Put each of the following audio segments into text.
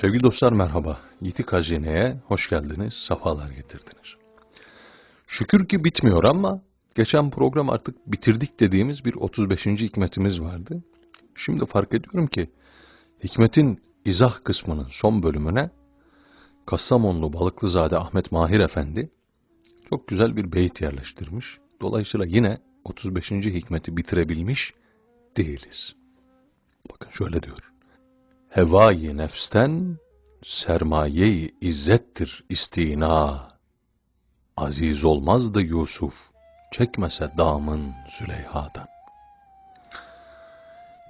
Sevgili dostlar merhaba. Yitik Hazine'ye hoş geldiniz, safalar getirdiniz. Şükür ki bitmiyor ama geçen program artık bitirdik dediğimiz bir 35. hikmetimiz vardı. Şimdi fark ediyorum ki hikmetin izah kısmının son bölümüne Kastamonlu Balıklızade Ahmet Mahir Efendi çok güzel bir beyit yerleştirmiş. Dolayısıyla yine 35. hikmeti bitirebilmiş değiliz. Bakın şöyle diyor. Hevai nefsten sermayeyi izzettir istina. Aziz olmazdı Yusuf, çekmese damın Züleyha'dan.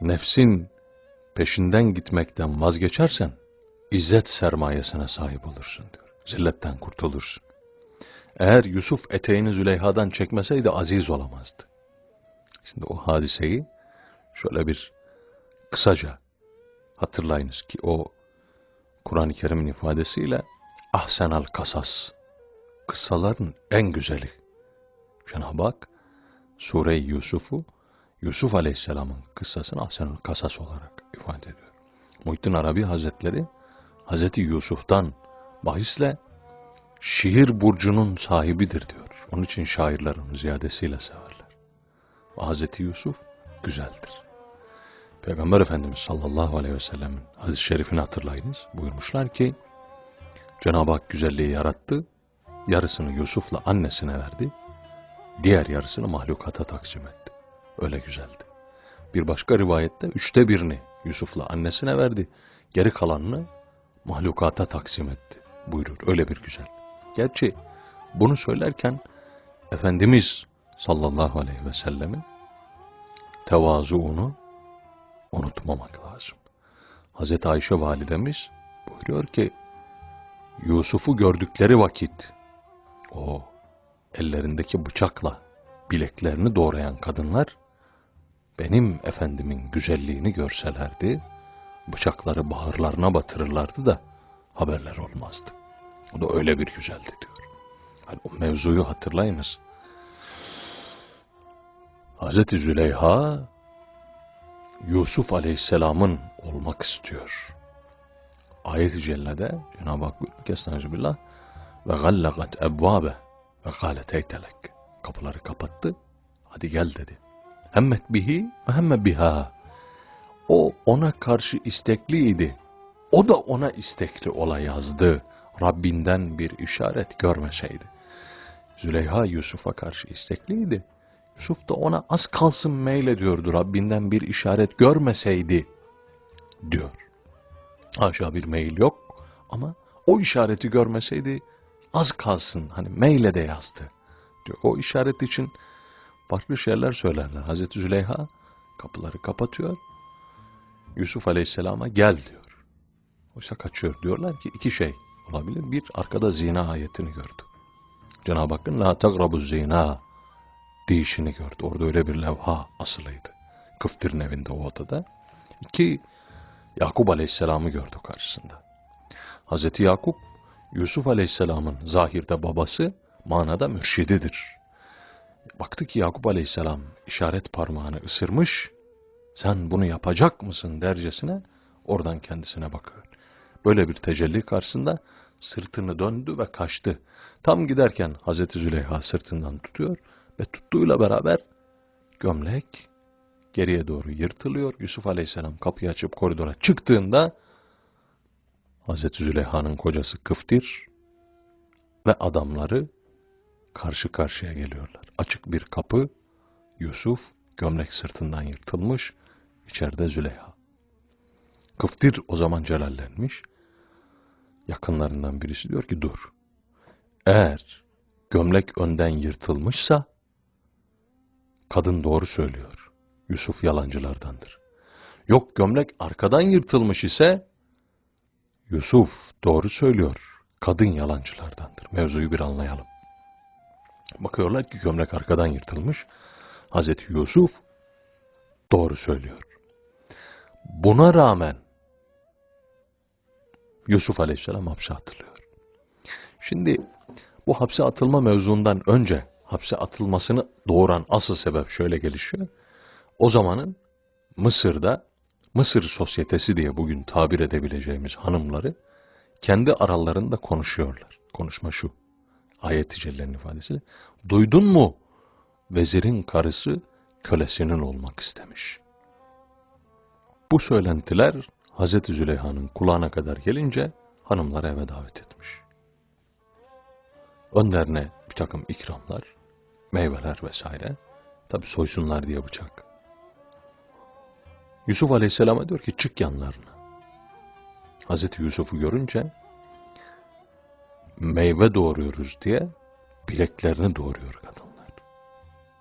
Nefsin peşinden gitmekten vazgeçersen, izzet sermayesine sahip olursun diyor. Zilletten kurtulursun. Eğer Yusuf eteğini Züleyha'dan çekmeseydi aziz olamazdı. Şimdi o hadiseyi şöyle bir kısaca hatırlayınız ki o Kur'an-ı Kerim'in ifadesiyle ahsenal kasas kıssaların en güzeli. Cenab-ı Hak Sure-i Yusuf'u Yusuf Aleyhisselam'ın kıssasını ahsenal kasas olarak ifade ediyor. Muhittin Arabi Hazretleri Hazreti Yusuf'tan bahisle şiir burcunun sahibidir diyor. Onun için şairler onu ziyadesiyle severler. Hazreti Yusuf güzeldir. Peygamber Efendimiz sallallahu aleyhi ve sellem'in hadis-i şerifini hatırlayınız. Buyurmuşlar ki Cenab-ı Hak güzelliği yarattı. Yarısını Yusuf'la annesine verdi. Diğer yarısını mahlukata taksim etti. Öyle güzeldi. Bir başka rivayette üçte birini Yusuf'la annesine verdi. Geri kalanını mahlukata taksim etti. Buyurur. Öyle bir güzel. Gerçi bunu söylerken Efendimiz sallallahu aleyhi ve sellemin tevazuunu unutmamak lazım. Hazreti Ayşe validemiz buyuruyor ki Yusuf'u gördükleri vakit o ellerindeki bıçakla bileklerini doğrayan kadınlar benim efendimin güzelliğini görselerdi bıçakları bağırlarına batırırlardı da haberler olmazdı. O da öyle bir güzeldi diyor. Hani o mevzuyu hatırlayınız. Hazreti Züleyha Yusuf Aleyhisselam'ın olmak istiyor. Ayet-i Celle'de Cenab-ı Hak buyuruyor ki Estağfirullah ve gallagat ebvabe ve galet eytelek. Kapıları kapattı. Hadi gel dedi. Hemmet bihi ve hemme biha. O ona karşı istekliydi. O da ona istekli ola yazdı. Rabbinden bir işaret görmeseydi. Züleyha Yusuf'a karşı istekliydi. Yusuf da ona az kalsın meylediyordu Rabbinden bir işaret görmeseydi diyor. Haşa bir meyil yok ama o işareti görmeseydi az kalsın hani meyle de yazdı diyor. O işaret için farklı şeyler söylerler. Hazreti Züleyha kapıları kapatıyor. Yusuf Aleyhisselam'a gel diyor. Oysa kaçıyor. Diyorlar ki iki şey olabilir. Bir arkada zina ayetini gördü. Cenab-ı Hakk'ın la tagrabu zina değişini gördü. Orada öyle bir levha asılıydı. Kıftir'in evinde o odada. İki, Yakup Aleyhisselam'ı gördü karşısında. Hazreti Yakup, Yusuf Aleyhisselam'ın zahirde babası, manada mürşididir. Baktı ki Yakup Aleyhisselam işaret parmağını ısırmış, sen bunu yapacak mısın dercesine oradan kendisine bakıyor. Böyle bir tecelli karşısında sırtını döndü ve kaçtı. Tam giderken Hazreti Züleyha sırtından tutuyor ve tuttuğuyla beraber gömlek geriye doğru yırtılıyor. Yusuf Aleyhisselam kapıyı açıp koridora çıktığında Hazreti Züleyha'nın kocası Kıftir ve adamları karşı karşıya geliyorlar. Açık bir kapı, Yusuf gömlek sırtından yırtılmış, içeride Züleyha. Kıftir o zaman celallenmiş. Yakınlarından birisi diyor ki dur. Eğer gömlek önden yırtılmışsa kadın doğru söylüyor. Yusuf yalancılardandır. Yok gömlek arkadan yırtılmış ise Yusuf doğru söylüyor. Kadın yalancılardandır. Mevzuyu bir anlayalım. Bakıyorlar ki gömlek arkadan yırtılmış. Hazreti Yusuf doğru söylüyor. Buna rağmen Yusuf Aleyhisselam hapse atılıyor. Şimdi bu hapse atılma mevzundan önce hapse atılmasını doğuran asıl sebep şöyle gelişiyor. O zamanın Mısır'da Mısır sosyetesi diye bugün tabir edebileceğimiz hanımları kendi aralarında konuşuyorlar. Konuşma şu. Ayet-i Celle'nin ifadesiyle. Duydun mu? Vezirin karısı kölesinin olmak istemiş. Bu söylentiler Hazreti Züleyha'nın kulağına kadar gelince hanımları eve davet etmiş. Önlerine bir takım ikramlar, meyveler vesaire. Tabi soysunlar diye bıçak. Yusuf Aleyhisselam'a diyor ki çık yanlarına. Hazreti Yusuf'u görünce meyve doğuruyoruz diye bileklerini doğuruyor kadınlar.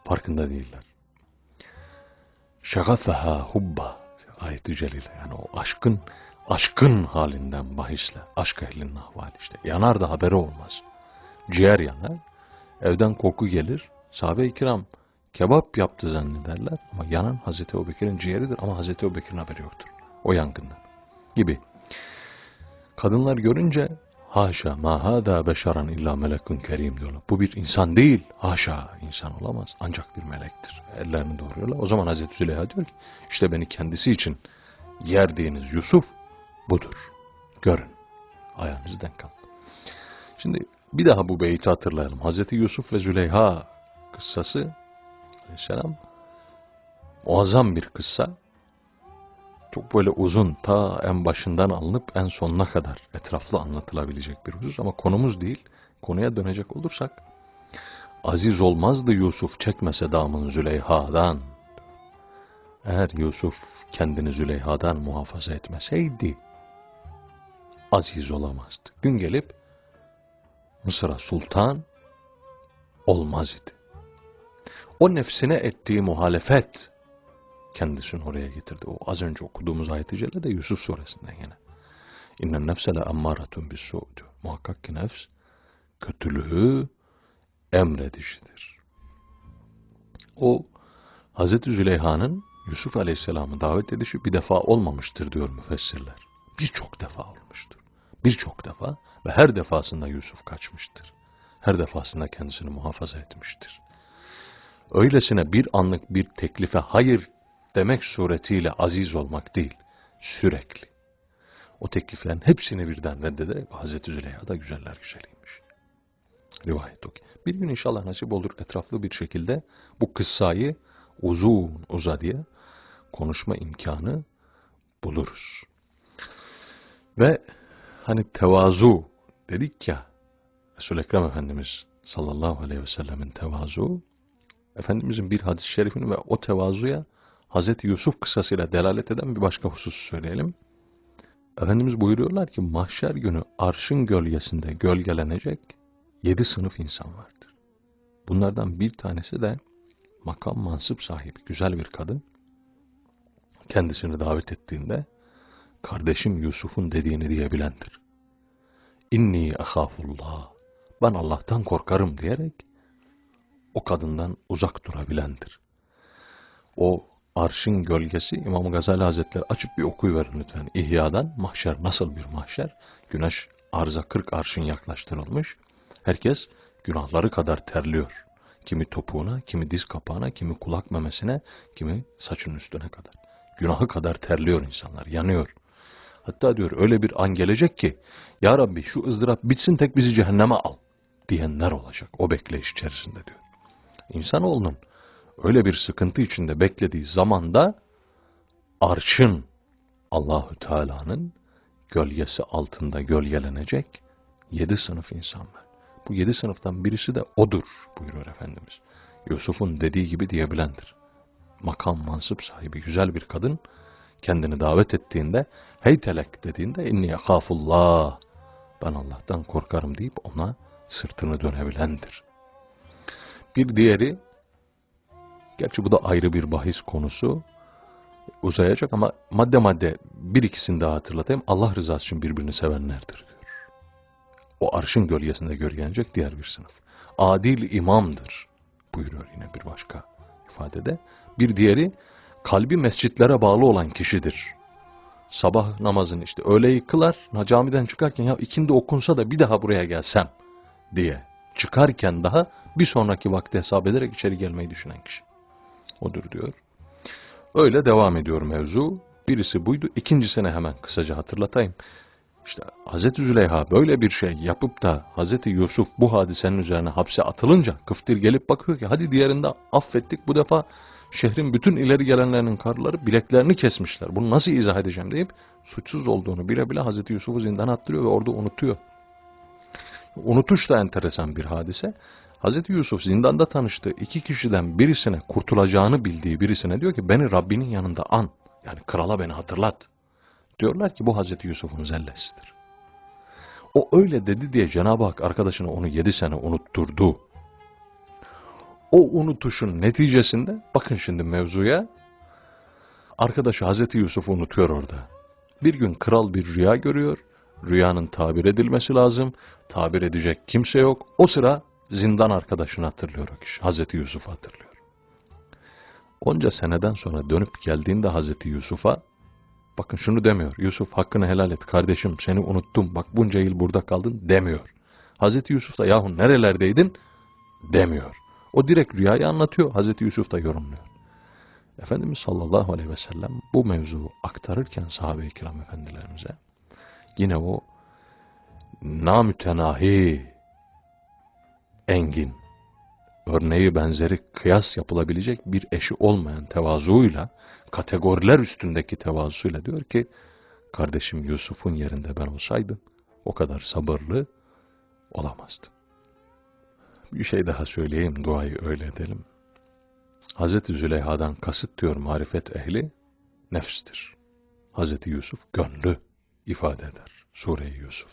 Farkında değiller. Şagafeha hubba ayet-i celile yani o aşkın aşkın halinden bahisle aşk ehlinin ahvali işte yanar da haberi olmaz. Ciğer yanar. Evden koku gelir. Sahabe-i kiram kebap yaptı zannederler ama yanan Hazreti Ebubekir'in ciğeridir ama Hazreti Ebubekir'in haberi yoktur. O yangından gibi. Kadınlar görünce haşa ma hada beşaran illa melekun kerim diyorlar. Bu bir insan değil. Haşa insan olamaz. Ancak bir melektir. Ellerini doğruyorlar. O zaman Hazreti Züleyha diyor ki işte beni kendisi için yerdiğiniz Yusuf budur. Görün. Ayağınızı denk alın. Şimdi bir daha bu beyti hatırlayalım. Hazreti Yusuf ve Züleyha kıssası aleyhisselam muazzam bir kıssa. Çok böyle uzun ta en başından alınıp en sonuna kadar etraflı anlatılabilecek bir husus ama konumuz değil. Konuya dönecek olursak aziz olmazdı Yusuf çekmese damın Züleyha'dan. Eğer Yusuf kendini Züleyha'dan muhafaza etmeseydi aziz olamazdı. Gün gelip Mısır'a sultan olmaz idi. O nefsine ettiği muhalefet kendisini oraya getirdi. O az önce okuduğumuz ayet-i de Yusuf suresinden yine. İnnen nefse le emmâretun bis diyor. Muhakkak ki nefs kötülüğü emredişidir. O Hazreti Züleyha'nın Yusuf Aleyhisselam'ı davet edişi bir defa olmamıştır diyor müfessirler. Birçok defa olmuştur. Birçok defa ve her defasında Yusuf kaçmıştır. Her defasında kendisini muhafaza etmiştir. Öylesine bir anlık bir teklife hayır demek suretiyle aziz olmak değil, sürekli. O tekliflerin hepsini birden reddederek Hazreti Züleyha da güzeller güzeliymiş. Rivayet o ki. Bir gün inşallah nasip olur etraflı bir şekilde bu kıssayı uzun uzadıya konuşma imkanı buluruz. Ve hani tevazu dedik ya Resul-i Ekrem Efendimiz sallallahu aleyhi ve sellemin tevazu Efendimizin bir hadis-i şerifini ve o tevazuya Hazreti Yusuf kıssasıyla delalet eden bir başka husus söyleyelim. Efendimiz buyuruyorlar ki mahşer günü arşın gölgesinde gölgelenecek yedi sınıf insan vardır. Bunlardan bir tanesi de makam mansıp sahibi güzel bir kadın kendisini davet ettiğinde kardeşim Yusuf'un dediğini diyebilendir. İnni ahafullah ben Allah'tan korkarım diyerek o kadından uzak durabilendir. O arşın gölgesi İmam Gazali Hazretleri açıp bir okuyuverin lütfen. İhya'dan mahşer nasıl bir mahşer? Güneş arza 40 arşın yaklaştırılmış. Herkes günahları kadar terliyor. Kimi topuğuna, kimi diz kapağına, kimi kulak memesine, kimi saçın üstüne kadar. Günahı kadar terliyor insanlar, yanıyor. Hatta diyor öyle bir an gelecek ki, Ya Rabbi şu ızdırap bitsin tek bizi cehenneme al diyenler olacak o bekleyiş içerisinde diyor. İnsanoğlunun öyle bir sıkıntı içinde beklediği zamanda arşın Allahü Teala'nın gölgesi altında gölgelenecek yedi sınıf insan var. Bu yedi sınıftan birisi de odur buyuruyor Efendimiz. Yusuf'un dediği gibi diyebilendir. Makam mansıp sahibi güzel bir kadın kendini davet ettiğinde heytelek dediğinde inni yakafullah ben Allah'tan korkarım deyip ona sırtını dönebilendir. Bir diğeri Gerçi bu da ayrı bir bahis konusu. Uzayacak ama madde madde bir ikisini daha hatırlatayım. Allah rızası için birbirini sevenlerdir diyor. O arşın gölgesinde gölgelenecek diğer bir sınıf. Adil imamdır buyuruyor yine bir başka ifadede. Bir diğeri kalbi mescitlere bağlı olan kişidir. Sabah namazını işte öğleyi kılar, camiden çıkarken ya ikindi okunsa da bir daha buraya gelsem diye çıkarken daha bir sonraki vakti hesap ederek içeri gelmeyi düşünen kişi odur diyor. Öyle devam ediyor mevzu. Birisi buydu. İkincisini hemen kısaca hatırlatayım. İşte Hazreti Züleyha böyle bir şey yapıp da Hazreti Yusuf bu hadisenin üzerine hapse atılınca Kıftir gelip bakıyor ki hadi diğerinde affettik bu defa şehrin bütün ileri gelenlerinin karıları bileklerini kesmişler. Bunu nasıl izah edeceğim deyip suçsuz olduğunu bile bile Hazreti Yusuf'u zindana attırıyor ve orada unutuyor. Unutuş da enteresan bir hadise. Hazreti Yusuf zindanda tanıştığı iki kişiden birisine kurtulacağını bildiği birisine diyor ki beni Rabbinin yanında an. Yani krala beni hatırlat. Diyorlar ki bu Hazreti Yusuf'un zellesidir. O öyle dedi diye Cenab-ı Hak arkadaşına onu yedi sene unutturdu. O unutuşun neticesinde bakın şimdi mevzuya arkadaşı Hazreti Yusuf'u unutuyor orada. Bir gün kral bir rüya görüyor. Rüyanın tabir edilmesi lazım. Tabir edecek kimse yok. O sıra zindan arkadaşını hatırlıyor o kişi. Hazreti Yusuf hatırlıyor. Onca seneden sonra dönüp geldiğinde Hazreti Yusuf'a bakın şunu demiyor. Yusuf hakkını helal et kardeşim seni unuttum bak bunca yıl burada kaldın demiyor. Hazreti Yusuf da yahu nerelerdeydin demiyor. O direkt rüyayı anlatıyor. Hazreti Yusuf da yorumluyor. Efendimiz sallallahu aleyhi ve sellem bu mevzuyu aktarırken sahabe-i kiram efendilerimize yine o namütenahi engin örneği benzeri kıyas yapılabilecek bir eşi olmayan tevazuuyla kategoriler üstündeki tevazuyla diyor ki kardeşim Yusuf'un yerinde ben olsaydım o kadar sabırlı olamazdım. Bir şey daha söyleyeyim duayı öyle edelim. Hazreti Züleyha'dan kasıt diyor marifet ehli nefstir. Hazreti Yusuf gönlü ifade eder. Sure-i Yusuf.